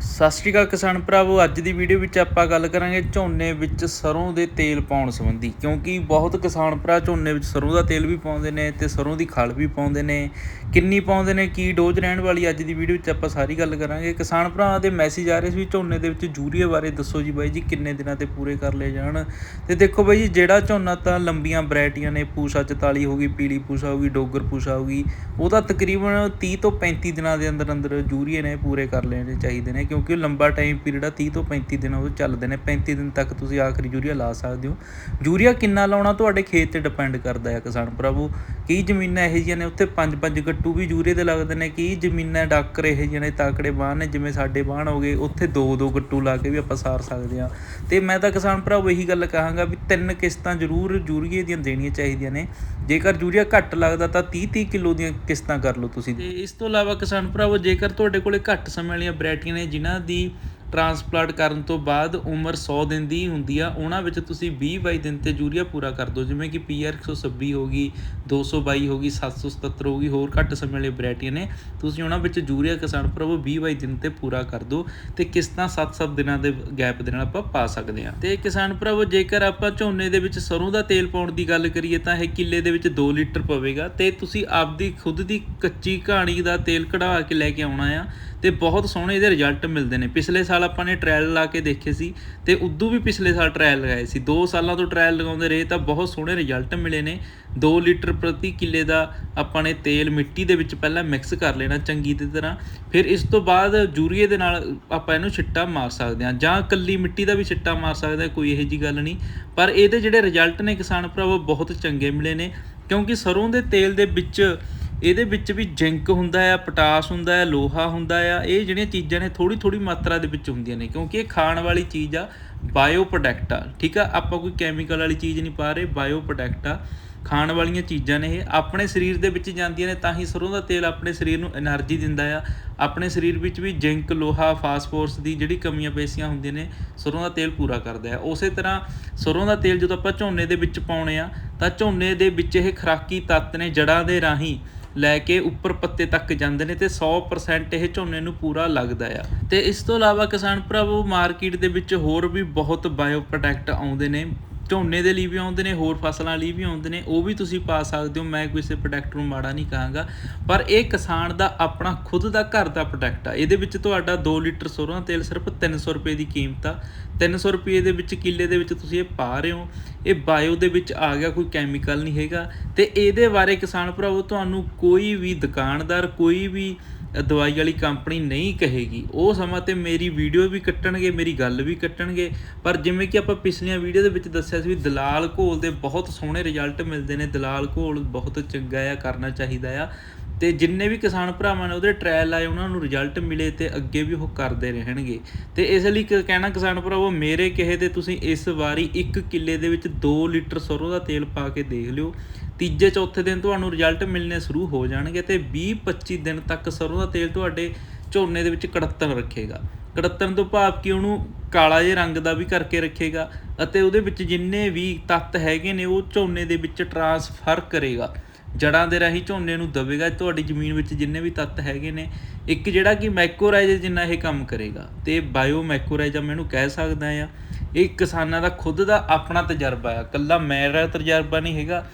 ਸਤਿ ਸ਼੍ਰੀ ਅਕਾਲ ਕਿਸਾਨ ਭਰਾਵੋ, ਅੱਜ ਦੀ ਵੀਡੀਓ ਵਿੱਚ ਆਪਾਂ ਗੱਲ ਕਰਾਂਗੇ ਝੋਨੇ ਵਿੱਚ ਸਰੋਂ ਦੇ ਤੇਲ ਪਾਉਣ ਸੰਬੰਧੀ, ਕਿਉਂਕਿ ਬਹੁਤ ਕਿਸਾਨ ਭਰਾ ਝੋਨੇ ਵਿੱਚ ਸਰੋਂ ਦਾ ਤੇਲ ਵੀ ਪਾਉਂਦੇ ਨੇ ਤੇ ਸਰੋਂ ਦੀ ਖਲ ਵੀ ਪਾਉਂਦੇ ਨੇ। ਕਿੰਨੀ ਪਾਉਂਦੇ ਨੇ, ਕੀ ਡੋਜ਼ ਰਹਿਣ ਵਾਲੀ ਅੱਜ ਦੀ ਵੀਡੀਓ ਵਿੱਚ ਆਪਾਂ ਸਾਰੀ ਗੱਲ ਕਰਾਂਗੇ। ਕਿਸਾਨ ਭਰਾ ਦੇ ਮੈਸੇਜ ਆ ਰਹੇ ਸੀ ਵੀ ਝੋਨੇ ਦੇ ਵਿੱਚ ਯੂਰੀਆ ਬਾਰੇ ਦੱਸੋ ਜੀ ਬਾਈ ਜੀ, ਕਿੰਨੇ ਦਿਨਾਂ ਤੇ ਪੂਰੇ ਕਰ ਲਏ ਜਾਣ? ਤੇ ਦੇਖੋ ਬਾਈ ਜੀ, ਜਿਹੜਾ ਝੋਨਾ ਤਾਂ ਲੰਬੀਆਂ ਵੈਰਾਈਟੀਆਂ ਨੇ, ਪੂਸਾ 44 ਹੋ ਗਈ, ਪੀਲੀ ਪੂਸਾ ਹੋ ਗਈ, ਡੋਗਰ ਪੂਸਾ ਹੋ ਗਈ, ਉਹ ਤਾਂ ਤਕਰੀਬਨ 30 ਤੋਂ 35 ਦਿਨਾਂ ਦੇ ਅੰਦਰ ਅੰਦਰ ਯੂਰੀਏ ਨੇ ਪੂਰੇ ਕਰ ਲੈਣੇ ਚਾਹੀਦੇ ਨੇ। ਕਿਉਂਕਿ ਉਹ ਲੰਬਾ ਟਾਈਮ ਪੀਰੀਅਡ ਆ 30 ਤੋਂ 35 ਦਿਨ ਉਹ ਚੱਲਦੇ ਨੇ 35 ਦਿਨ ਤੱਕ ਤੁਸੀਂ ਆਖਰੀ ਯੂਰੀਆ ਲਾ ਸਕਦੇ ਹੋ। ਯੂਰੀਆ ਕਿੰਨਾ ਲਾਉਣਾ ਤੁਹਾਡੇ ਖੇਤ ਤੇ ਡਿਪੈਂਡ ਕਰਦਾ ਹੈ ਕਿਸਾਨ ਭਰਾਵੋ। ਕਈ ਜ਼ਮੀਨਾਂ ਇਹੋ ਜਿਹੀਆਂ ਨੇ, ਉੱਥੇ ਪੰਜ ਪੰਜ ਗੱਟੂ ਵੀ ਯੂਰੀਏ ਦੇ ਲੱਗਦੇ ਨੇ, ਕਈ ਜ਼ਮੀਨਾਂ ਡਾਕਰ ਇਹੋ ਜਿਹੇ ਨੇ, ਤਾਕੜੇ ਬਾਣ ਨੇ, ਜਿਵੇਂ ਸਾਡੇ ਬਾਣ ਹੋ ਗਏ, ਉੱਥੇ ਦੋ ਦੋ ਗੱਟੂ ਲਾ ਕੇ ਵੀ ਆਪਾਂ ਸਾਰ ਸਕਦੇ ਹਾਂ। ਤੇ ਮੈਂ ਤਾਂ ਕਿਸਾਨ ਭਰਾਵੋ ਇਹੀ ਗੱਲ ਕਹਾਂਗਾ ਵੀ ਤਿੰਨ ਕਿਸ਼ਤਾਂ ਜ਼ਰੂਰ ਯੂਰੀਏ ਦੀਆਂ ਦੇਣੀਆਂ ਚਾਹੀਦੀਆਂ ਨੇ। ਜੇਕਰ ਯੂਰੀਆ ਘੱਟ ਲੱਗਦਾ ਤਾਂ 30 30 ਕਿਲੋ ਦੀਆਂ ਕਿਸ਼ਤਾਂ ਕਰ ਲਓ ਤੁਸੀਂ। ਤੇ ਇਸ ਤੋਂ ਇਲਾਵਾ ਕਿਸਾਨ ਭਰਾਵੋ, ਜੇਕਰ ਤੁਹਾਡੇ ਕੋਲੇ ਘੱਟ ਸਮੇਂ ਵਾਲੀਆਂ ਵੈਰਾਈਟੀਆਂ ਨੇ ਜਿਨ੍ਹਾਂ ਦੀ ਟਰਾਂਸਪਲਾਂਟ ਕਰਨ ਤੋਂ ਬਾਅਦ ਉਮਰ 100 ਦਿਨ ਦੀ ਹੁੰਦੀ ਆ, ਉਹਨਾਂ ਵਿੱਚ ਤੁਸੀਂ 20 22 ਦਿਨ ਤੇ ਯੂਰੀਆ ਪੂਰਾ ਕਰ ਦਿਓ, ਜਿਵੇਂ ਕਿ ਪੀਆਰ 126 ਹੋ ਗਈ 222 ਹੋ ਗਈ 777 ਹੋ ਗਈ, ਹੋਰ ਘੱਟ ਸਮੇਂ ਵਾਲੀ ਵੈਰਾਈਟੀਆਂ ਨੇ, ਤੁਸੀਂ ਉਹਨਾਂ ਵਿੱਚ ਯੂਰੀਆ ਕਿਸਾਨ ਪ੍ਰਭੂ 20 22 ਦਿਨ ਤੇ ਪੂਰਾ ਕਰ ਦਿਓ ਤੇ ਕਿਸ਼ਤਾਂ 7-7 ਦਿਨਾਂ ਦੇ ਗੈਪ ਦੇ ਨਾਲ ਆਪਾਂ ਪਾ ਸਕਦੇ ਹਾਂ। ਤੇ ਕਿਸਾਨ ਭਰਾਵੋ, ਜੇਕਰ ਆਪਾਂ ਝੋਨੇ ਦੇ ਵਿੱਚ ਸਰੋਂ ਦਾ ਤੇਲ ਪਾਉਣ ਦੀ ਗੱਲ ਕਰੀਏ ਤਾਂ ਇਹ ਕਿੱਲੇ ਦੇ ਵਿੱਚ 2 ਲੀਟਰ ਪਵੇਗਾ ਤੇ ਤੁਸੀਂ ਆਪਦੀ ਖੁਦ ਦੀ ਕੱਚੀ ਕਹਾਣੀ ਦਾ ਤੇਲ ਕਢਾ ਕੇ ਲੈ ਕੇ ਆਉਣਾ ਆ ਤੇ ਬਹੁਤ ਸੋਹਣੇ ਇਹਦੇ ਰਿਜ਼ਲਟ ਮਿਲਦੇ ਨੇ। ਪਿਛਲੇ ਸਾਲ ਆਪਾਂ ਨੇ ਟ੍ਰਾਇਲ ਲਾ ਕੇ ਦੇਖੇ ਸੀ ਤੇ ਉਦੋਂ ਵੀ ਪਿਛਲੇ ਸਾਲ ਟ੍ਰਾਇਲ ਲਗਾਏ ਸੀ। 2 ਸਾਲਾਂ ਤੋਂ ਟ੍ਰਾਇਲ ਲਗਾਉਂਦੇ ਰਹੇ ਤਾਂ ਬਹੁਤ ਸੋਹਣੇ ਰਿਜ਼ਲਟ ਮਿਲੇ ਨੇ। 2 ਲੀਟਰ ਪ੍ਰਤੀ ਕਿੱਲੇ ਦਾ ਆਪਾਂ ਨੇ ਤੇਲ ਮਿੱਟੀ ਦੇ ਵਿੱਚ ਪਹਿਲਾਂ ਮਿਕਸ ਕਰ ਲੈਣਾ ਚੰਗੀ ਤਰ੍ਹਾਂ। ਫਿਰ ਇਸ ਤੋਂ ਬਾਅਦ ਯੂਰੀਏ ਦੇ ਨਾਲ ਆਪਾਂ ਇਹਨੂੰ ਛਿੱਟਾ ਮਾਰ ਸਕਦੇ ਹਾਂ ਜਾਂ ਕੱਲੀ ਮਿੱਟੀ ਦਾ ਵੀ ਛਿੱਟਾ ਮਾਰ ਸਕਦੇ ਹਾਂ, ਕੋਈ ਇਹੋ ਜੀ ਗੱਲ ਨਹੀਂ। ਪਰ ਇਹਦੇ ਜਿਹੜੇ ਰਿਜ਼ਲਟ ਨੇ ਕਿਸਾਨ ਭਰਾਵੋ, ਬਹੁਤ ਚੰਗੇ ਮਿਲੇ ਨੇ ਕਿਉਂਕਿ ਸਰੋਂ ਦੇ ਤੇਲ ਦੇ ਵਿੱਚ ਇਹਦੇ ਵਿੱਚ ਵੀ ਜ਼ਿੰਕ ਹੁੰਦਾ ਹੈ ਪੋਟਾਸ ਹੁੰਦਾ ਹੈ ਲੋਹਾ ਹੁੰਦਾ ਆ, ਇਹ ਜਿਹੜੀਆਂ ਚੀਜ਼ਾਂ ਨੇ ਥੋੜੀ ਥੋੜੀ ਮਾਤਰਾ ਦੇ ਵਿੱਚ ਹੁੰਦੀਆਂ ਨੇ, ਕਿਉਂਕਿ ਇਹ ਖਾਣ ਵਾਲੀ ਚੀਜ਼ ਆ ਬਾਇਓ ਪ੍ਰੋਡਕਟ ਆ, ਠੀਕ ਆ? ਆਪਾਂ ਕੋਈ ਕੈਮੀਕਲ ਵਾਲੀ ਚੀਜ਼ ਨਹੀਂ ਪਾ ਰਹੇ ਬਾਇਓ ਪ੍ਰੋਡਕਟ ਆ। ਖਾਣ ਵਾਲੀਆਂ ਚੀਜ਼ਾਂ ਨੇ ਇਹ, ਆਪਣੇ ਸਰੀਰ ਦੇ ਵਿੱਚ ਜਾਂਦੀਆਂ ਨੇ, ਤਾਂ ਹੀ ਸਰੋਂ ਦਾ ਤੇਲ ਆਪਣੇ ਸਰੀਰ ਨੂੰ એનર્ਜੀ ਦਿੰਦਾ ਆ। ਆਪਣੇ ਸਰੀਰ ਵਿੱਚ ਵੀ ਜ਼ਿੰਕ, ਲੋਹਾ ਫਾਸਫੋਰਸ ਦੀ ਜਿਹੜੀ ਕਮੀਆਂ ਪੇਸ਼ੀਆਂ ਹੁੰਦੀਆਂ ਨੇ, ਸਰੋਂ ਦਾ ਤੇਲ ਪੂਰਾ ਕਰਦਾ ਆ। ਉਸੇ ਤਰ੍ਹਾਂ ਸਰੋਂ ਦਾ ਤੇਲ ਜਦੋਂ ਆਪਾਂ ਝੋਨੇ ਦੇ ਵਿੱਚ ਪਾਉਣੇ ਆ, ਤਾਂ ਝੋਨੇ ਦੇ ਵਿੱਚ ਇਹ ਖਰਾਕੀ ਤੱਤ ਨੇ ਜੜਾਂ ਦੇ ਰਾਹੀਂ ਲੈ ਕੇ ਉੱਪਰ ਪੱਤੇ ਤੱਕ ਜਾਂਦੇ ਨੇ ਤੇ 100% ਇਹ ਝੋਨੇ ਨੂੰ ਪੂਰਾ ਲੱਗਦਾ ਆ। ਤੇ ਇਸ ਤੋਂ ਇਲਾਵਾ ਕਿਸਾਨ ਭਰਾਵੋ ਮਾਰਕੀਟ ਦੇ ਵਿੱਚ ਹੋਰ ਵੀ ਬਹੁਤ ਬਾਇਓ ਪ੍ਰੋਡਕਟ ਆਉਂਦੇ ਨੇ। ਝੋਨੇ ਦੇ ਲਈ ਵੀ ਆਉਂਦੇ ਨੇ, ਹੋਰ ਫਸਲਾਂ ਲਈ ਵੀ ਆਉਂਦੇ ਨੇ, ਉਹ ਵੀ ਤੁਸੀਂ ਪਾ ਸਕਦੇ ਹੋ। ਮੈਂ ਕਿਸੇ ਪ੍ਰੋਡਕਟ ਨੂੰ ਮਾੜਾ ਨਹੀਂ ਕਹਾਂਗਾ। ਪਰ ਇਹ ਕਿਸਾਨ ਦਾ ਆਪਣਾ ਖੁਦ ਦਾ ਘਰ ਦਾ ਪ੍ਰੋਡਕਟ ਆ। ਇਹਦੇ ਵਿੱਚ ਤੁਹਾਡਾ 2 ਲੀਟਰ ਸਰੋਂ ਤੇਲ ਸਿਰਫ 300 ਰੁਪਏ ਦੀ ਕੀਮਤ ਆ। 300 ਰੁਪਏ ਦੇ ਵਿੱਚ ਕਿੱਲੇ ਦੇ ਵਿੱਚ ਤੁਸੀਂ ਇਹ ਪਾ ਰਹੇ ਹੋ। ਇਹ ਬਾਇਓ ਦੇ ਵਿੱਚ ਆ ਗਿਆ, ਕੋਈ ਕੈਮੀਕਲ ਨਹੀਂ ਹੈਗਾ। ਤੇ ਇਹਦੇ ਬਾਰੇ ਕਿਸਾਨ ਭਰਾਵੋ, ਤੁਹਾਨੂੰ ਕੋਈ ਵੀ ਦੁਕਾਨਦਾਰ, ਕੋਈ ਵੀ ਦਵਾਈ ਵਾਲੀ ਕੰਪਨੀ ਨਹੀਂ ਕਹੇਗੀ। ਉਹ ਸਮਾਂ ਤੇ ਮੇਰੀ ਵੀਡੀਓ ਵੀ ਕੱਟਣਗੇ, ਮੇਰੀ ਗੱਲ ਵੀ ਕੱਟਣਗੇ। ਪਰ ਜਿਵੇਂ ਕਿ ਆਪਾਂ ਪਿਛਲੀਆਂ ਵੀਡੀਓ ਦੇ ਵਿੱਚ ਦੱਸਿਆ ਸੀ ਵੀ ਦਲਾਲ ਘੋਲ ਦੇ ਬਹੁਤ ਸੋਹਣੇ ਰਿਜ਼ਲਟ ਮਿਲਦੇ ਨੇ। ਦਲਾਲ ਘੋਲ ਬਹੁਤ ਚੰਗਾ ਆ, ਕਰਨਾ ਚਾਹੀਦਾ ਆ। ਤੇ ਜਿੰਨੇ ਵੀ ਕਿਸਾਨ ਭਰਾਵਾਂ ਨੇ ਉਹਦੇ ਟ੍ਰਾਇਲ ਆਏ, ਉਹਨਾਂ ਨੂੰ ਰਿਜ਼ਲਟ ਮਿਲੇ ਤੇ ਅੱਗੇ ਵੀ ਉਹ ਕਰਦੇ ਰਹਿਣਗੇ। ਤੇ ਇਸ ਲਈ ਕ- ਕਹਿਣਾ ਕਿਸਾਨ ਭਰਾਵੋ, ਮੇਰੇ ਕਹੇ ਤੇ ਤੁਸੀਂ ਇਸ ਵਾਰੀ ਇੱਕ ਕਿੱਲੇ ਦੇ ਵਿੱਚ 2 ਲੀਟਰ ਸਰੋਂ ਦਾ ਤੇਲ ਪਾ ਕੇ ਦੇਖ ਲਿਓ। ਤੀਜੇ ਚੌਥੇ ਦਿਨ ਤੁਹਾਨੂੰ ਰਿਜ਼ਲਟ ਮਿਲਣੇ ਸ਼ੁਰੂ ਹੋ ਜਾਣਗੇ ਤੇ 20-25 ਦਿਨ ਤੱਕ ਸਰੋਂ ਦਾ ਤੇਲ ਤੁਹਾਡੇ ਝੋਨੇ ਦੇ ਵਿੱਚ ਕੜੱਤਣ ਰੱਖੇਗਾ। ਕੜੱਤਣ ਤੋਂ ਭਾਵ ਕਿ ਉਹਨੂੰ ਕਾਲਾ ਜਿਹੇ ਰੰਗ ਦਾ ਵੀ ਕਰਕੇ ਰੱਖੇਗਾ ਅਤੇ ਉਹਦੇ ਵਿੱਚ ਜਿੰਨੇ ਵੀ ਤੱਤ ਹੈਗੇ ਨੇ ਉਹ ਝੋਨੇ ਦੇ ਵਿੱਚ ਟਰਾਂਸਫਰ ਕਰੇਗਾ। ਜੜਾਂ ਦੇ ਰਾਹੀਂ ਝੋਨੇ ਨੂੰ ਦਵੇਗਾ ਤੁਹਾਡੀ ਜ਼ਮੀਨ ਵਿੱਚ ਜਿੰਨੇ ਵੀ ਤੱਤ ਹੈਗੇ ਨੇ, ਇੱਕ ਜਿਹੜਾ ਕਿ ਮੈਕੋਰਾਈਜ਼ ਜਿੰਨਾ ਇਹ ਕੰਮ ਕਰੇਗਾ। ਤੇ ਬਾਇਓ ਮੈਕੋਰਾਈਜ਼ ਮੈਂ ਇਹਨੂੰ ਕਹਿ ਸਕਦਾ ਆ ਇਹ ਕਿਸਾਨਾਂ ਦਾ ਖੁਦ ਦਾ ਆਪਣਾ ਤਜਰਬਾ ਆ। ਕੱਲਾ ਮੇਰਾ ਤਜਰਬਾ ਨਹੀਂ ਹੈਗਾ।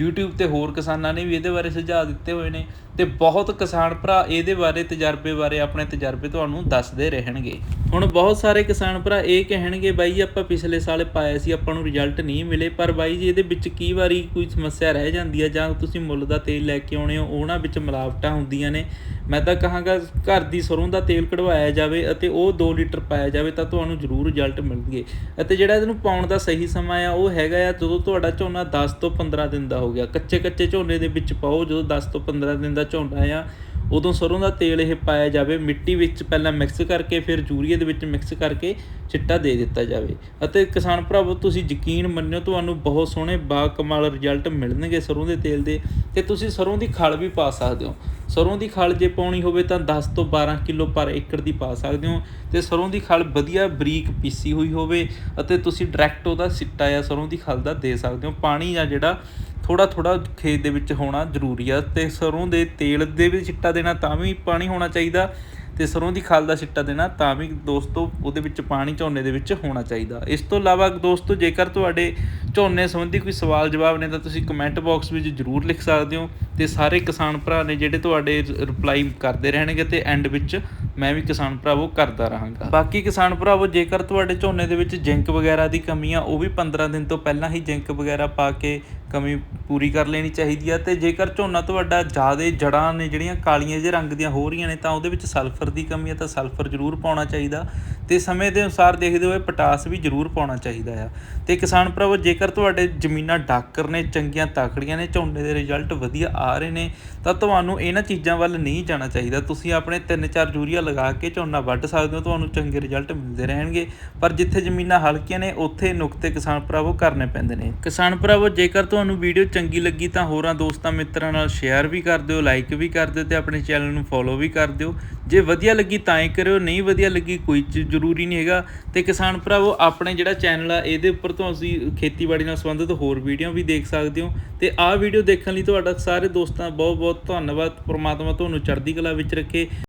YouTube ਤੇ ਹੋਰ ਕਿਸਾਨਾਂ ਨੇ ਵੀ ਇਹਦੇ ਬਾਰੇ ਸੁਝਾਅ ਦਿੱਤੇ ਹੋਏ ਨੇ ਤੇ ਬਹੁਤ ਕਿਸਾਨ ਭਰਾ ਇਹਦੇ ਬਾਰੇ ਤਜਰਬੇ ਬਾਰੇ ਆਪਣੇ ਤਜਰਬੇ ਤੁਹਾਨੂੰ ਦੱਸਦੇ ਰਹਿਣਗੇ। ਹੁਣ ਬਹੁਤ ਸਾਰੇ ਕਿਸਾਨ ਭਰਾ ਇਹ ਕਹਿਣਗੇ, ਬਾਈ ਜੀ ਆਪਾਂ ਪਿਛਲੇ ਸਾਲ ਪਾਇਆ ਸੀ, ਆਪਾਂ ਨੂੰ ਰਿਜ਼ਲਟ ਨਹੀਂ ਮਿਲੇ, ਪਰ ਬਾਈ ਜੀ ਇਹਦੇ ਵਿੱਚ ਕੀ ਵਾਰੀ ਕੋਈ ਸਮੱਸਿਆ ਰਹਿ ਜਾਂਦੀ ਹੈ ਜਾਂ ਤੁਸੀਂ ਮੁੱਲ ਦਾ ਤੇਲ ਲੈ ਕੇ ਆਉਣੇ ਹੋ, ਉਹਨਾਂ ਵਿੱਚ ਮਿਲਾਵਟਾਂ ਹੁੰਦੀਆਂ ਨੇ। ਮੈਂ ਤਾਂ ਕਹਾਂਗਾ ਘਰ ਦੀ ਸਰੋਂ ਦਾ ਤੇਲ ਕਢਵਾਇਆ ਜਾਵੇ ਅਤੇ ਉਹ 2 ਲੀਟਰ ਪਾਇਆ ਜਾਵੇ ਤਾਂ ਤੁਹਾਨੂੰ ਜ਼ਰੂਰ ਰਿਜ਼ਲਟ ਮਿਲਣਗੇ। ਅਤੇ ਜਿਹੜਾ ਇਹਨੂੰ ਪਾਉਣ ਦਾ ਸਹੀ ਸਮਾਂ ਆ, ਉਹ ਹੈਗਾ ਆ ਜਦੋਂ ਤੁਹਾਡਾ ਝੋਨਾ 10 ਤੋਂ 15 ਦਿਨ ਦਾ ਹੋ ਗਿਆ। ਕੱਚੇ ਕੱਚੇ ਝੋਨੇ ਦੇ ਵਿੱਚ ਪਾਓ, ਜਦੋਂ 10 ਤੋਂ 15 ਦਿਨ ਦਾ ਝੋਨਾ ਆ ਉਦੋਂ ਸਰ੍ਹੋਂ ਦਾ ਤੇਲ ਇਹ ਪਾਇਆ ਜਾਵੇ, ਮਿੱਟੀ ਵਿੱਚ ਪਹਿਲਾਂ ਮਿਕਸ ਕਰਕੇ ਫਿਰ ਯੂਰੀਏ ਦੇ ਵਿੱਚ ਮਿਕਸ ਕਰਕੇ ਚਿੱਟਾ ਦੇ ਦਿੱਤਾ ਜਾਵੇ। ਅਤੇ ਕਿਸਾਨ ਭਰਾਵੋ, ਤੁਸੀਂ ਯਕੀਨ ਮੰਨਿਓ, ਤੁਹਾਨੂੰ ਬਹੁਤ ਸੋਹਣੇ ਬਾ ਕਮਾਲ ਰਿਜ਼ਲਟ ਮਿਲਣਗੇ ਸਰ੍ਹੋਂ ਦੇ ਤੇਲ ਦੇ, ਤੇ ਤੁਸੀਂ ਸਰ੍ਹੋਂ ਦੀ ਖਲ ਵੀ ਪਾ ਸਕਦੇ ਹੋ। ਸਰ੍ਹੋਂ ਦੀ ਖਲ ਜੇ ਪਾਉਣੀ ਹੋਵੇ ਤਾਂ 10 ਤੋਂ 12 ਕਿਲੋ ਪਰ ਏਕੜ ਦੀ ਪਾ ਸਕਦੇ ਹੋ। ਤੇ ਸਰ੍ਹੋਂ ਦੀ ਖਲ ਵਧੀਆ ਬਰੀਕ ਪੀਸੀ ਹੋਈ ਹੋਵੇ ਅਤੇ ਤੁਸੀਂ ਡਾਇਰੈਕਟ ਉਹਦਾ ਸਿੱਟਾ ਜਾਂ ਸਰ੍ਹੋਂ ਦੀ ਖਲ ਦਾ ਦੇ ਸਕਦੇ ਹੋ। ਪਾਣੀ ਆ ਜਿਹੜਾ ਥੋੜ੍ਹਾ ਥੋੜ੍ਹਾ ਖੇਤ ਦੇ ਵਿੱਚ ਹੋਣਾ ਜ਼ਰੂਰੀ ਆ ਅਤੇ ਸਰੋਂ ਦੇ ਤੇਲ ਦੇ ਵਿੱਚ ਚਿੱਟਾ ਦੇਣਾ ਤਾਂ ਵੀ ਪਾਣੀ ਹੋਣਾ ਚਾਹੀਦਾ ਅਤੇ ਸਰ੍ਹੋਂ ਦੀ ਖਾਲ ਦਾ ਛਿੱਟਾ ਦੇਣਾ ਤਾਂ ਵੀ ਦੋਸਤੋ ਉਹਦੇ ਵਿੱਚ ਪਾਣੀ ਝੋਨੇ ਦੇ ਵਿੱਚ ਹੋਣਾ ਚਾਹੀਦਾ। ਇਸ ਤੋਂ ਇਲਾਵਾ ਦੋਸਤੋ ਜੇਕਰ ਤੁਹਾਡੇ ਝੋਨੇ ਸੰਬੰਧੀ ਕੋਈ ਸਵਾਲ ਜਵਾਬ ਨੇ ਤਾਂ ਤੁਸੀਂ ਕਮੈਂਟ ਬਾਕਸ ਵਿੱਚ ਜਰੂਰ ਲਿਖ ਸਕਦੇ ਹੋ ਅਤੇ ਸਾਰੇ ਕਿਸਾਨ ਭਰਾ ਨੇ ਜਿਹੜੇ ਤੁਹਾਡੇ ਰਿਪਲਾਈ ਕਰਦੇ ਰਹਿਣਗੇ ਅਤੇ ਐਂਡ ਵਿੱਚ ਮੈਂ ਵੀ ਕਿਸਾਨ ਭਰਾਵੋ ਕਰਦਾ ਰਹਾਂਗਾ। ਬਾਕੀ ਕਿਸਾਨ ਭਰਾਵੋ ਜੇਕਰ ਤੁਹਾਡੇ ਝੋਨੇ ਦੇ ਵਿੱਚ ਜਿੰਕ ਵਗੈਰਾ ਦੀ ਕਮੀ ਆ, ਉਹ ਵੀ 15 ਦਿਨ ਤੋਂ ਪਹਿਲਾਂ ਹੀ ਜਿੰਕ ਵਗੈਰਾ ਪਾ ਕੇ ਕਮੀ ਪੂਰੀ ਕਰ ਲੈਣੀ ਚਾਹੀਦੀ ਆ। ਤੇ ਜੇਕਰ ਝੋਨਾ ਤੁਹਾਡਾ ਜ਼ਿਆਦਾ ਜੜਾਂ ਨੇ, ਜਿਹੜੀਆਂ ਕਾਲੀਆਂ ਜਿਹੇ ਰੰਗ ਦੀਆਂ ਹੋ ਰਹੀਆਂ ਨੇ, ਤਾਂ ਉਹਦੇ ਵਿੱਚ ਸਲਫਰ ਦੀ ਕਮੀ ਆ, ਤਾਂ ਸਲਫਰ ਜ਼ਰੂਰ ਪਾਉਣਾ ਚਾਹੀਦਾ। ਤੇ ਸਮੇਂ ਦੇ ਅਨੁਸਾਰ ਦੇਖਦੇ ਹੋਏ ਪੋਟਾਸ ਵੀ ਜ਼ਰੂਰ ਪਾਉਣਾ ਚਾਹੀਦਾ ਆ। ਤੇ ਕਿਸਾਨ ਭਰਾਵੋ ਜੇਕਰ ਤੁਹਾਡੇ ਜ਼ਮੀਨਾਂ ਡਾਕਰ ਨੇ, ਚੰਗੀਆਂ ਤਾਕੜੀਆਂ ਨੇ, ਝੋਨੇ ਦੇ ਰਿਜ਼ਲਟ ਵਧੀਆ ਆ ਰਹੇ ਨੇ, ਤਾਂ ਤੁਹਾਨੂੰ ਇਹਨਾਂ ਚੀਜ਼ਾਂ ਵੱਲ ਨਹੀਂ ਜਾਣਾ ਚਾਹੀਦਾ। ਤੁਸੀਂ ਆਪਣੇ 3-4 ਯੂਰੀਆ ਲਗਾ ਕੇ ਝੋਨਾ ਵੱਢ ਸਕਦੇ ਹੋ, ਤੁਹਾਨੂੰ ਚੰਗੇ ਰਿਜ਼ਲਟ ਮਿਲਦੇ ਰਹਿਣਗੇ। ਪਰ ਜਿੱਥੇ ਜ਼ਮੀਨਾਂ ਹਲਕੀਆਂ ਨੇ, ਉੱਥੇ ਨੁਕਤੇ ਕਿਸਾਨ ਭਰਾਵੋ ਕਰਨੇ ਪੈਂਦੇ ਨੇ। ਕਿਸਾਨ ਭਰਾਵੋ, ਜੇਕਰ ਤੁਹਾਨੂੰ ਵੀਡੀਓ ਚੰਗੀ ਲੱਗੀ ਤਾਂ ਹੋਰਾਂ ਦੋਸਤਾਂ ਮਿੱਤਰਾਂ ਨਾਲ ਸ਼ੇਅਰ ਵੀ ਕਰ ਦਿਓ ਲਾਈਕ ਵੀ ਕਰ ਦਿਓ ਤੇ ਆਪਣੇ ਚੈਨਲ ਨੂੰ ਫੋਲੋ ਵੀ ਕਰ ਦਿਓ। ਜੇ ਵਧੀਆ ਲੱਗੀ ਤਾਂ ਹੀ ਕਰਿਓ, ਨਹੀਂ ਵਧੀਆ ਲੱਗੀ ਕੋਈ ਜ਼ਰੂਰੀ ਨਹੀਂ ਹੈਗਾ। ਤੇ ਕਿਸਾਨ ਭਰਾਵੋ, ਆਪਣੇ ਜਿਹੜਾ ਚੈਨਲ ਆ, ਇਹਦੇ ਉੱਪਰ ਤੋਂ ਅਸੀਂ ਖੇਤੀਬਾੜੀ ਨਾਲ ਸੰਬੰਧਿਤ ਹੋਰ ਵੀਡੀਓ ਵੀ ਦੇਖ ਸਕਦੇ ਹੋ। ਤੇ ਆਹ ਵੀਡੀਓ ਦੇਖਣ ਲਈ ਤੁਹਾਡਾ ਸਾਰੇ ਦੋਸਤਾਂ ਬਹੁਤ ਬਹੁਤ ਧੰਨਵਾਦ। ਪ੍ਰਮਾਤਮਾ ਤੁਹਾਨੂੰ ਚੜ੍ਹਦੀ ਕਲਾ ਵਿੱਚ ਰੱਖੇ।